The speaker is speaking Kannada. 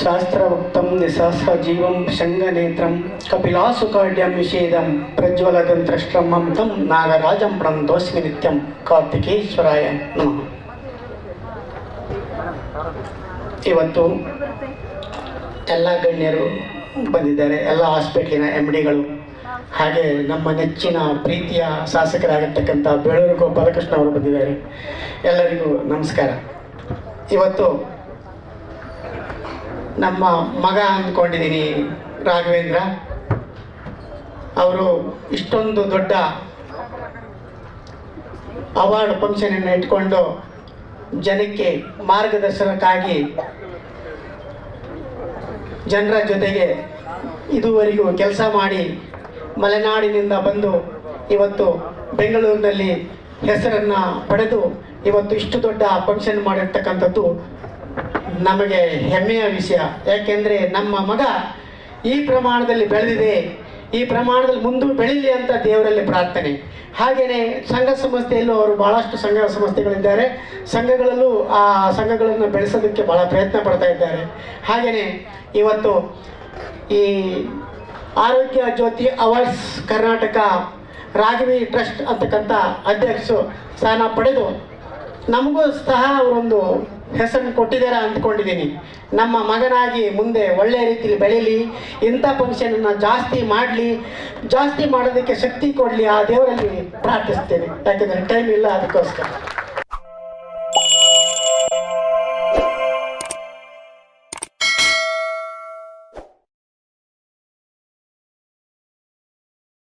ಶಾಸ್ತ್ರವಕ್ತಂ ಜೀವಂ ಶಂಗನೇತ್ರಂ ಕಪಿಲಾಸುಕಾಡ್ಯಂ ವಿಷೇದಂ ಪ್ರಜ್ವಲದಂತ್ರಶ್ರಮಂ ತಂ ನಾಗರಾಜಂ ಪ್ರಣತೋಸ್ಮಿ ನಿತ್ಯಂ ಕಾರ್ತಿಕೇಶ್ವರಾಯ ನಮಃ. ಇವತ್ತು ಎಲ್ಲ ಗಣ್ಯರು ಬಂದಿದ್ದಾರೆ, ಎಲ್ಲ ಹಾಸ್ಪಿಟ್ಲಿನ ಎಂ ಡಿಗಳು ಹಾಗೆ ನಮ್ಮ ನೆಚ್ಚಿನ ಪ್ರೀತಿಯ ಶಾಸಕರಾಗಿರ್ತಕ್ಕಂಥ ಬೇಳೂರು ಗೋಪಾಲಕೃಷ್ಣ ಅವರು ಬಂದಿದ್ದಾರೆ. ಎಲ್ಲರಿಗೂ ನಮಸ್ಕಾರ. ಇವತ್ತು ನಮ್ಮ ಮಗ ಅಂದ್ಕೊಂಡಿದ್ದೀನಿ ರಾಘವೇಂದ್ರ. ಅವರು ಇಷ್ಟೊಂದು ದೊಡ್ಡ ಅವಾರ್ಡ್ ಫಂಕ್ಷನನ್ನು ಇಟ್ಕೊಂಡು ಜನಕ್ಕೆ ಮಾರ್ಗದರ್ಶನಕ್ಕಾಗಿ ಜನರ ಜೊತೆಗೆ ಇದುವರೆಗೂ ಕೆಲಸ ಮಾಡಿ ಮಲೆನಾಡಿನಿಂದ ಬಂದು ಇವತ್ತು ಬೆಂಗಳೂರಿನಲ್ಲಿ ಹೆಸರನ್ನು ಪಡೆದು ಇವತ್ತು ಇಷ್ಟು ದೊಡ್ಡ ಫಂಕ್ಷನ್ ಮಾಡಿರ್ತಕ್ಕಂಥದ್ದು ನಮಗೆ ಹೆಮ್ಮೆಯ ವಿಷಯ. ಯಾಕೆಂದರೆ ನಮ್ಮ ಮಗ ಈ ಪ್ರಮಾಣದಲ್ಲಿ ಬೆಳೆದಿದೆ. ಈ ಪ್ರಮಾಣದಲ್ಲಿ ಮುಂದೆ ಬೆಳೀಲಿ ಅಂತ ದೇವರಲ್ಲಿ ಪ್ರಾರ್ಥನೆ. ಹಾಗೆಯೇ ಸಂಘ ಸಂಸ್ಥೆಯಲ್ಲೂ ಅವರು ಭಾಳಷ್ಟು ಸಂಘ ಸಂಸ್ಥೆಗಳಿದ್ದಾರೆ. ಸಂಘಗಳಲ್ಲೂ ಆ ಸಂಘಗಳನ್ನು ಬೆಳೆಸೋದಕ್ಕೆ ಭಾಳ ಪ್ರಯತ್ನ ಪಡ್ತಾ ಇದ್ದಾರೆ. ಹಾಗೆಯೇ ಇವತ್ತು ಈ ಆರೋಗ್ಯ ಜ್ಯೋತಿ ಅವಾರ್ಡ್ಸ್ ಕರ್ನಾಟಕ ರಾಘವಿ ಟ್ರಸ್ಟ್ ಅಂತಕ್ಕಂಥ ಅಧ್ಯಕ್ಷರು ಸ್ಥಾನ ಪಡೆದು ನಮಗೂ ಸಹ ಅವರೊಂದು ಹೆಸರನ್ನು ಕೊಟ್ಟಿದ್ದೀರಾ ಅಂದ್ಕೊಂಡಿದ್ದೀನಿ. ನಮ್ಮ ಮಗನಾಗಿ ಮುಂದೆ ಒಳ್ಳೆಯ ರೀತಿಯಲ್ಲಿ ಬೆಳೀಲಿ, ಇಂಥ ಫಂಕ್ಷನನ್ನು ಜಾಸ್ತಿ ಮಾಡಲಿ, ಜಾಸ್ತಿ ಮಾಡೋದಕ್ಕೆ ಶಕ್ತಿ ಕೊಡಲಿ ಆ ದೇವರಲ್ಲಿ ಪ್ರಾರ್ಥಿಸ್ತೇನೆ. ಯಾಕೆಂದರೆ ಟೈಮ್ ಇಲ್ಲ ಅದಕ್ಕೋಸ್ಕರ.